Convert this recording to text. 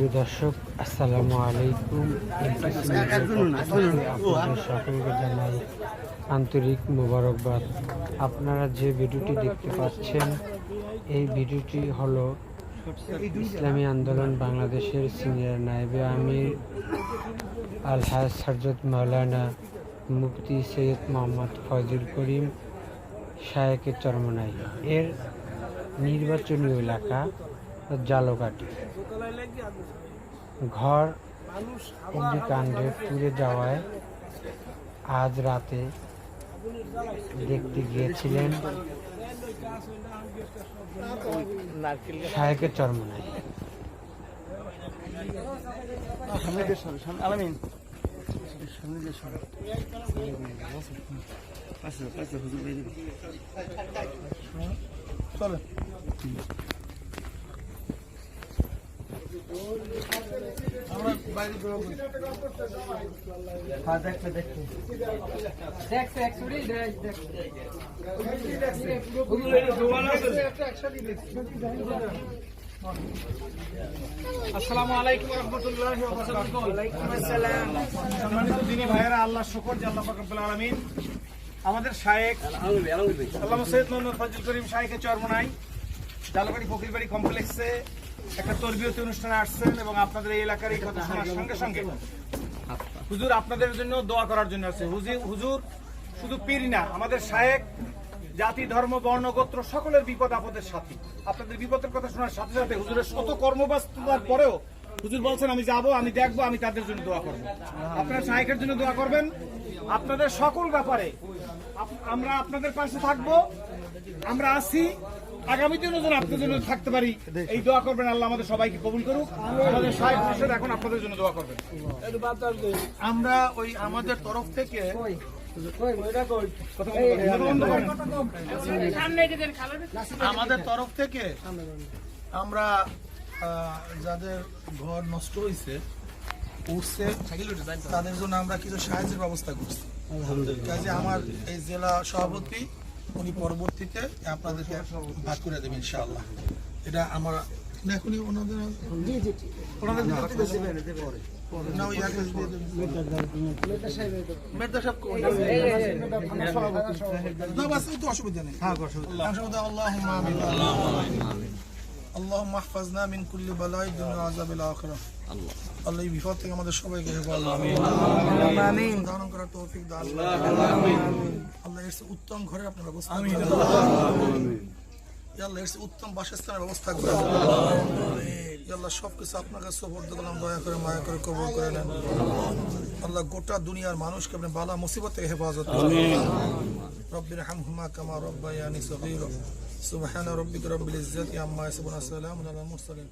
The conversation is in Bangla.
সুপ্রিয় দর্শক, আসসালামু আলাইকুম। সকলকে জানাই আন্তরিক মোবারকবাদ। আপনারা যে ভিডিওটি দেখতে পাচ্ছেন, এই ভিডিওটি হলো ইসলামী আন্দোলন বাংলাদেশের সিনিয়র নায়েবে আমির আলহাজ সারজত মাওলানা মুফতি সৈয়দ মোহাম্মদ ফয়জুল করিম শায়েকের চরমনাই। এর নির্বাচনী এলাকা জালকাটি ঘর অগ্নিকাণ্ডে পুড়ে যাওয়ায় আজ রাতে দেখতে গিয়েছিলেন শায়েকের চরমনাই আলামিন সামনে যে সর পাশে পাশে হুজুর বেরিয়ে চলো আসসালামু আলাইকুম রহমতুল্লাহি সম্মানিত দিনী ভাইয়েরা আল্লাহ শুকর যে আল্লাহ আলমিন আমাদের শায়েক আল্লাহ সৈয়দ মোহাম্মদ ফজল করিম শায়েকের চরমনাই জালবাড়ি ফকিরবাড়ি কমপ্লেক্সে একটা তরবিয়তি অনুষ্ঠানে আসছেন এবং আপনাদের এই এলাকার এই কথা শোনার সঙ্গে সঙ্গে হুজুর আপনাদের জন্য দোয়া করার জন্য আছে হুজুর শুধু পীর না, আমাদের শায়েক, জাতি, ধর্ম, বর্ণ, গোত্র সকলের বিপদ আপদের সাথী। আপনাদের বিপদের কথা শোনার সাথে সাথে হুজুরের শত কর্মব্যস্ততার পরেও হুজুর বলছেন, আমি যাব, আমি দেখব, আমি তাদের জন্য দোয়া করব। আপনারা শাহেকের জন্য দোয়া করবেন। আপনাদের সকল ব্যাপারে আমরা আপনাদের পাশে থাকব, আমরা আছি। আগামী দিনও যেন আপনাদের জন্য থাকতে পারি, এই দোয়া করবেন। আল্লাহ আমাদের সবাইকে কবুল করুক। আমাদের শাহেক হোসেন এখন আপনাদের জন্য দোয়া করবেন। আমরা ওই আমাদের তরফ থেকে। আমাদের তরফ থেকে আমরা যাদের ঘর নষ্ট হয়েছে উঠছে, তাদের জন্য আমরা কিছু সাহায্যের ব্যবস্থা করছি। কাজে আমার এই জেলা সভাপতি উনি পরবর্তীতে আপনাদেরকে ভাগ করে দেবেন ইনশাআল্লাহ এটা আমার না, এখনই ওনাদের ওনাদের না ওই আগে দিয়ে দেবেন। মেদা সাহেব কই? না, বাস, ওই তো অসুবিধা নেই অসুবিধা আল্লাহুম্মা আমিন। اللهم احفظنا من كل بلاء الدنيا وعذاب الآخرة আল্লাহ এই বিপদ থেকে আমাদের সবাইকে হেফাজত আমিন দান করার তৌফিক দান আল্লাহ এর উত্তম ঘরের আপনার ব্যবস্থা আল্লাহ এর উত্তম বাসস্থানের ব্যবস্থা ইয়া আল্লাহ সবকিছু আপনার কাছে সুপর্দ করলাম দয়া করে মায়া করে কবর করে নেন। আল্লাহ গোটা দুনিয়ার মানুষকে আপনি বালা মুসিবত থেকে হেফাজত রব্বির হামহুমা কামা রব্বায়ানি সগীরা। সুবহান রব্বিকা রব্বিল ইজ্জাতি আম্মা ইয়াসিফুন ওয়া সালামুন আলাল মুরসালিন।